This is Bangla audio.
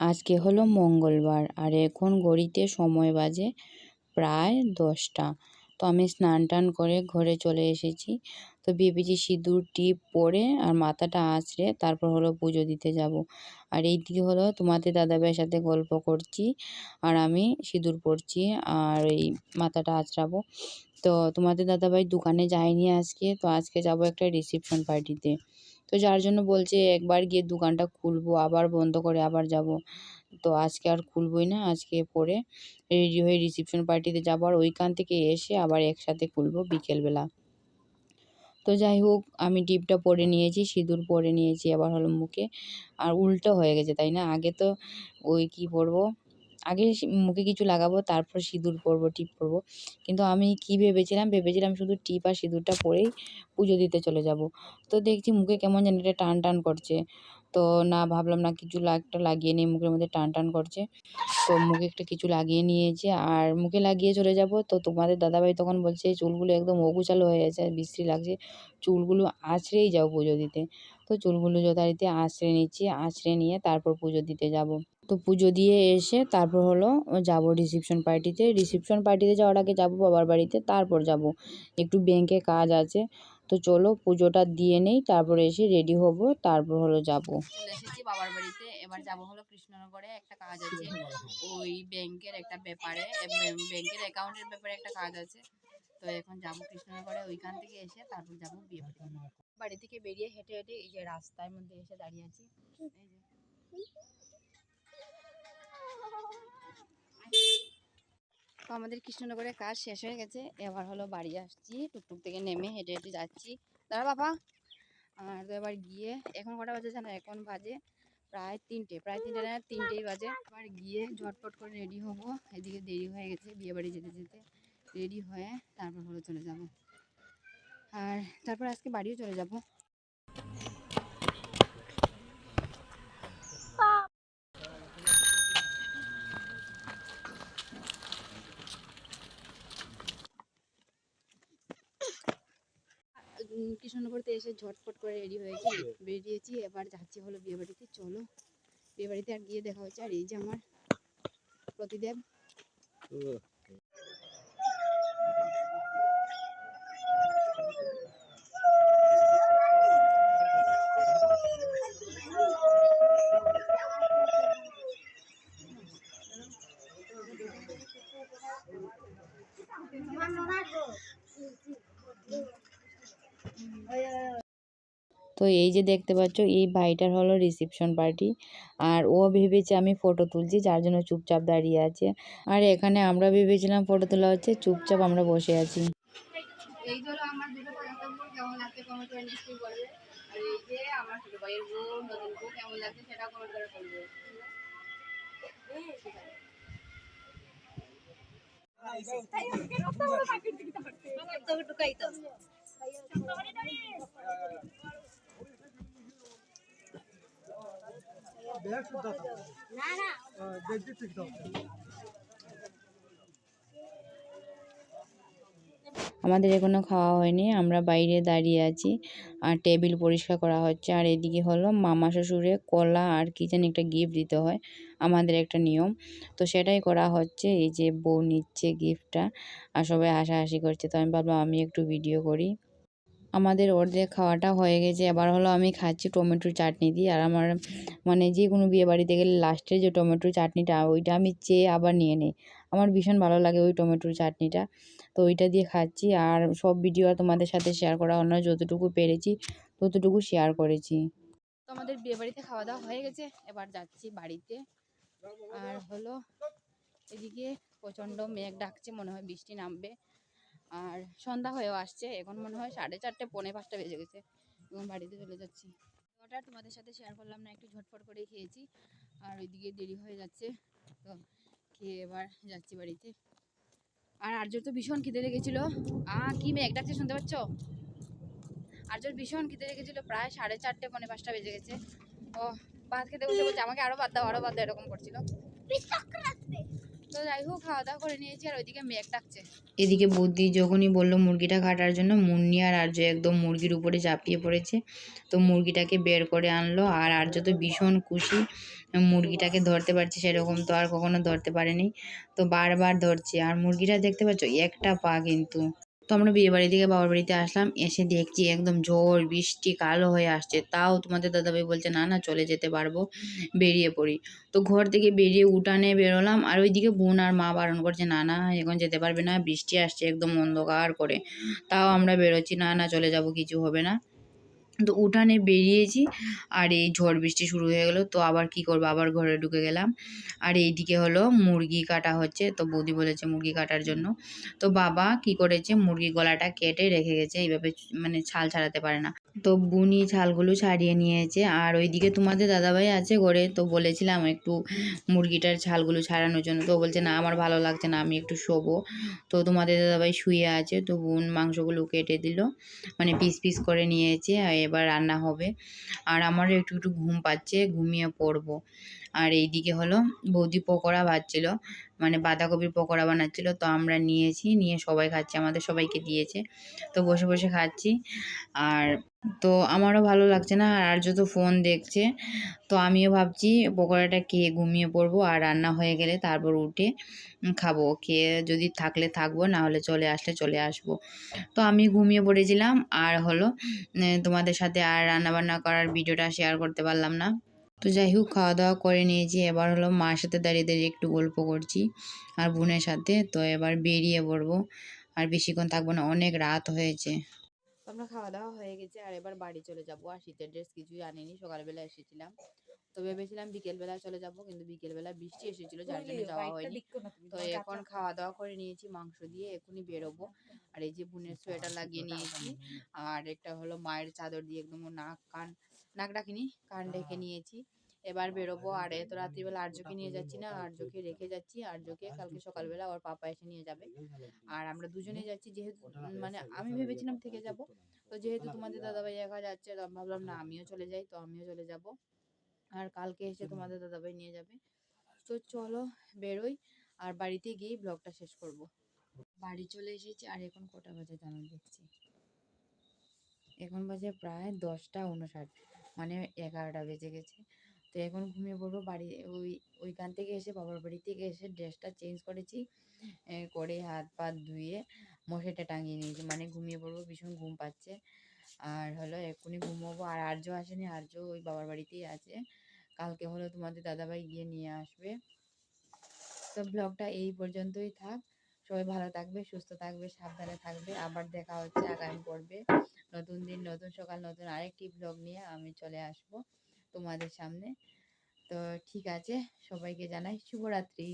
আজকে হলো মঙ্গলবার, আর এখন ঘড়িতে সময় বাজে প্রায় দশটা। তো আমি স্নান টান করে ঘরে চলে এসেছি। তো ভেবেছি সিঁদুর, টিপ পরে আর মাথাটা আঁচড়ে তারপর হলো পুজো দিতে যাব। আর এইদিকে হলো তোমাদের দাদাভাইয়ের সাথে গল্প করছি আর আমি সিঁদুর পরছি আর এই মাথাটা আঁচড়াবো। তো তোমাদের দাদাভাই দোকানে যায়নি আজকে, তো আজকে যাব একটা রিসেপশন পার্টিতে। তো যার জন্য বলছে একবার গিয়ে দোকানটা খুলবো, আবার বন্ধ করে আবার যাব। তো আজকে আর খুলবই না, আজকে পরে রেডি হয়ে রিসেপশন পার্টিতে যাব আর ওইখান থেকে এসে আবার একসাথে খুলবো বিকেলবেলা। তো যাই হোক, আমি টিপটা পরে নিয়েছি, সিঁদুর পরে নিয়েছি, আবার হলো মুখে। আর উল্টো হয়ে গেছে, তাই না? আগে তো ওই কি পরবো আগে মুখে কিছু লাগাবো, তারপর সিঁদুর পরবো, টিপ পরবো। কিন্তু আমি কি ভেবেছিলাম? ভেবেছিলাম শুধু টিপ আর সিঁদুরটা পরেই পুজো দিতে চলে যাব। তো দেখছি মুখে কেমন জানি এটা টান টান করছে। তো না ভাবলাম না কিছু একটা লাগিয়ে নিই, মুখের মধ্যে টান টান করছে। তো মুখে একটা কিছু লাগিয়ে নিয়েছি আর মুখে লাগিয়ে চলে যাব। তো তোমাদের দাদাভাই তখন বলছে চুলগুলো একদম অগুচালো হয়ে গেছে, আর বিশ্রী লাগছে। চুলগুলো আঁচড়েই যাও পুজো দিতে। তো চুলগুলো যথারীতি আঁচড়ে নিচ্ছি, আঁচড়ে নিয়ে তারপর পুজো দিতে যাব। তো পুজো দিয়ে এসে তারপর হলো যাব রিসেপশন পার্টিতে রিসেপশন পার্টিতে যাওয়ার আগে যাব বাবার বাড়িতে, তারপর যাব। একটু ব্যাংকে কাজ আছে। তো চলো পুজোটা দিয়ে নেই, তারপরে এসে রেডি হব, তারপর হলো যাব। চলে এসেছি বাবার বাড়িতে। এবার যাব হলো কৃষ্ণনগরে একটা কাজ আছে। ওই ব্যাংকের একটা ব্যাপারে ব্যাংকের অ্যাকাউন্টের ব্যাপারে একটা কাজ আছে। তো এখন যাব কৃষ্ণনগরে, ওইখান থেকে এসে তারপর যাব বিয়ে বাড়ি। বাড়ি থেকে বেরিয়ে হেঁটে হেঁটে এই যে রাস্তার মধ্যে এসে দাঁড়িয়ে আছি। তো আমাদের কৃষ্ণনগরের কাজ শেষ হয়ে গেছে, এবার হলো বাড়ি আসছি, টুকটুক থেকে নেমে হেঁটে হেঁটে যাচ্ছি। দাঁড়া বাবা। আর তো এবার গিয়ে, এখন কটা বাজে জানো? এখন বাজে প্রায় তিনটে প্রায় তিনটে না, তিনটেই বাজে। এবার গিয়ে ঝটপট করে রেডি হব। এদিকে দেরি হয়ে গেছে বিয়ে বাড়ি যেতে যেতে। রেডি হয়ে তারপর হলো চলে যাব। আর তারপর আজকে বাড়িও চলে যাব। কৃষ্ণনগরতে এসে ঝটপট করে রেডি হয়েছি, বেরিয়েছি, এবার যাচ্ছি হলো বিয়ে বাড়িতে চলো বিয়ে বাড়িতে আর গিয়ে দেখা হচ্ছে। আর এই যে আমার প্রতিদেব। তো এই যে দেখতে পাচ্ছ এই ভাইটার হলো রিসেপশন পার্টি আর ও ভেবেছে আমি ফটো তুলছি যার জন্য চুপচাপ দাঁড়িয়ে আছে আর এখানে আমরা ভেবেছিলাম ফটো তোলা হচ্ছে চুপচাপ আমরা বসে আছি এই হলো আমার দুটো পছন্দ কেমন লাগছে কমেন্ট করে নিশ্চয়ই বলবে আর এই যে আমার ছোট ভাইয়ের বউ নতুন বউ কেমন লাগছে সেটা কমেন্ট করে বলবে আমাদের এখনও খাওয়া হয়নি, আমরা বাইরে দাঁড়িয়ে আছি, আর টেবিল পরিষ্কার করা হচ্ছে, আর এদিকে হলো মামা শ্বশুরে কলা আর কি জানি একটা গিফট দিতে হয়, আমাদের একটা নিয়ম, তো সেটাই করা হচ্ছে, এই যে বউ নিচ্ছে গিফটটা আর সবাই হাসাহাসি করছে, তো আমি ভাবলাম আমি একটু ভিডিও করি। আমাদের অর্ধেক খাওয়াটা হয়ে গেছে। এবার হলো আমি খাচ্ছি টমেটোর চাটনি দিয়ে। আর আমার মানে যে কোনো বিয়ে বাড়িতে গেলে লাস্টে যে টমেটোর চাটনিটা, ওইটা আমি চেয়ে আবার নিয়ে নিই। আমার ভীষণ ভালো লাগে ওই টমেটোর চাটনিটা। তো ওইটা দিয়ে খাচ্ছি। আর সব ভিডিও আর তোমাদের সাথে শেয়ার করা না যতটুকু পেরেছি, ততটুকু শেয়ার করেছি। তো আমাদের বিয়ে বাড়িতে খাওয়া দাওয়া হয়ে গেছে। এবার যাচ্ছি বাড়িতে। আর হলো এদিকে প্রচণ্ড মেঘ ডাকছে, মনে হয় বৃষ্টি নামবে। আর সন্ধ্যা হয়েও আসছে। এখন মনে হয় সাড়ে চারটে, পৌনে পাঁচটা বেজে গেছে। এবং বাড়িতে চলে যাচ্ছি। ওটা তোমাদের সাথে শেয়ার করলাম না, একটু ঝটফট করে খেয়েছি। আর ওইদিকে দেরি হয়ে যাচ্ছে, তো খেয়ে এবার যাচ্ছি বাড়িতে। আর আর্যর তো ভীষণ খিদে লেগেছিলো। আ, কি মেঘ ডাকছে শুনতে পাচ্ছ? আর্যর ভীষণ খিদে লেগেছিলো, প্রায় সাড়ে চারটে, পৌনে পাঁচটা বেজে গেছে। ও ভাত খেতে বসে বলছে আমাকে আরও বাদ দাও আরও বাদ দাও, এরকম করছিল। যাই হোক করে নিয়েছি এদিকে বুদ্ধি যখনই বলল মুরগিটা কাটার জন্য, মুন্নি আর আর্য একদম মুরগির উপরে ঝাঁপিয়ে পড়েছে। তো মুরগিটাকে বের করে আনলো আর আর্য তো ভীষণ খুশি, মুরগিটাকে ধরতে পারছে সেরকম তো আর কখনো ধরতে পারেনি। তো বারবার ধরছে। আর মুরগিটা দেখতে পাচ্ছ, একটা পা কিন্তু তো আমরা বিয়ে বাড়ি থেকে বাবার বাড়িতে আসলাম, এসে দেখছি একদম ঝড়, বৃষ্টি, কালো হয়ে আসছে। তাও তোমাদের দাদাভাই বলছে, না না, চলে যেতে পারব, বেরিয়ে পড়ি। তো ঘর থেকে বেরিয়ে উঠানে বেরোলাম, আর ওইদিকে বোন আর মা বারণ করছে, না না, এখন যেতে পারবে না, বৃষ্টি আসছে, একদম অন্ধকার করে। তাও আমরা বেরোচ্ছি, না না, চলে যাব, কিছু হবে না। তো উঠানে বেরিয়েছি। আর এই ঝড় বৃষ্টি শুরু হয়ে গেলো, তো আবার কি করব? আবার ঘরে ঢুকে গেলাম। আর এইদিকে হলো মুরগি কাটা হচ্ছে, তো বৌদি বলেছে মুরগি কাটার জন্য। তো বাবা কি করেছে? মুরগি গলাটা কেটে রেখে গেছে, এইভাবে মানে ছাল ছাড়াতে পারে না। তো বুনি ছালগুলো ছাড়িয়ে নিয়েছে। আর ওইদিকে তোমাদের দাদাভাই আছে ঘরে, তো বলেছিলাম একটু মুরগিটার ছালগুলো ছাড়ানোর জন্য। তো বলছে, না, আমার ভালো লাগছে না, আমি একটু শোবো। তো তোমাদের দাদাভাই শুয়ে আছে, তো বোন মাংসগুলো কেটে দিল। মানে পিস পিস করে নিয়েছে এবার রান্না হবে। আর আমার একটু একটু ঘুম পাচ্ছে, ঘুমিয়ে পড়ব। আর এইদিকে হলো বৌদি পকোড়া ভাজছিল মানে বাঁধাকপির পকোড়া বানাচ্ছিল, তো আমরা নিয়েছি, নিয়ে সবাই খাচ্ছি, আমাদের সবাইকে দিয়েছে, তো বসে বসে খাচ্ছি। আর তো আমারও ভালো লাগছে না, আর আর্য তো ফোন দেখছে, তো আমিও ভাবছি পকোড়াটা খেয়ে ঘুমিয়ে পড়ব, আর রান্না হয়ে গেলে তারপর উঠে খাব, খেয়ে যদি থাকলে থাকব না হলে চলে আসলে চলে আসব। তো আমি ঘুমিয়ে পড়েছিলাম, আর হলো তোমাদের সাথে আর রান্না বান্না করার ভিডিওটা শেয়ার করতে পারলাম না। তো যাই হোক খাওয়া দাওয়া করে নিয়েছি। এবার হলো মার সাথে দাঁড়িয়ে দাঁড়িয়ে একটু গল্প করছি আর বোনের সাথে। তো এবার বেরিয়ে পড়ব। আর বেশিক্ষণ থাকব না অনেক রাত হয়েছে। আমরা খাওয়া দাওয়া হয়ে গেছে আর এবার বাড়ি চলে যাব। আর শীতের ড্রেস কিছুই আনিনি সকালবেলা এসেছিলাম। তো ভেবেছিলাম বিকেলবেলা চলে যাব কিন্তু বিকেলবেলা বৃষ্টি এসেছিল যার জন্য যাওয়া হয়নি। তো এখন খাওয়া দাওয়া করে নিয়েছি মাংস দিয়ে এখনই বেরোবো। আর এই যে বোনের সোয়েটার লাগিয়ে নিয়েছি। আর একটা হলো মায়ের চাদর দিয়ে একদম নাক কান নাক ডাকিনি কান ডেকে নিয়েছি। এবার বেরোবো আর এত রাত্রিবেলা আর্যকে নিয়ে যাচ্ছি না আর্যকে রেখে যাচ্ছি আর্যকে কালকে সকালবেলা ওর পাপা এসে নিয়ে যাবে। আর আমরা দুজনে যাচ্ছি যেহেতু মানে আমি ভেবেছিলাম থেকে যাব। তো যেহেতু তোমাদের দাদাভাই একা যাচ্ছে তো ভাবলাম না আমিও চলে যাই তো আমিও চলে যাব। আর কালকে এসে তোমাদের দাদাভাই নিয়ে যাবে। তো চলো বেরোই। আর বাড়িতে গিয়েই ব্লগটা শেষ করব। বাড়ি চলে এসেছি আর এখন কটা বাজে জানো দেখছি। এখন বাজে প্রায় দশটা উনষাট। মানে এগারোটা বেজে গেছে। তো এখন ঘুমিয়ে পড়ব বাড়ি, ওই, ওইখান থেকে এসে বাবার বাড়ি থেকে এসে ড্রেসটা চেঞ্জ করেছি। করে হাত পা ধুয়ে মশারিটা টাঙিয়ে নিয়েছি। মানে ঘুমিয়ে পড়ব, ভীষণ ঘুম পাচ্ছে। আর হলো এক্ষুনি ঘুমোবো। আর আর্য আসেনি আর্য ওই বাবার বাড়িতেই আছে। কালকে হলো তোমাদের দাদাভাই গিয়ে নিয়ে আসবে। তো ব্লগটা এই পর্যন্তই থাক। সবাই ভালো থাকবে, সুস্থ থাকবে, সাবধানে থাকবে। আবার দেখা হচ্ছে আগামী পর্বে। নতুন দিন, নতুন সকাল, নতুন আরেকটি ব্লগ নিয়ে আমি চলে আসব তোমাদের সামনে। তো ঠিক আছে, সবাইকে জানাই শুভরাত্রি।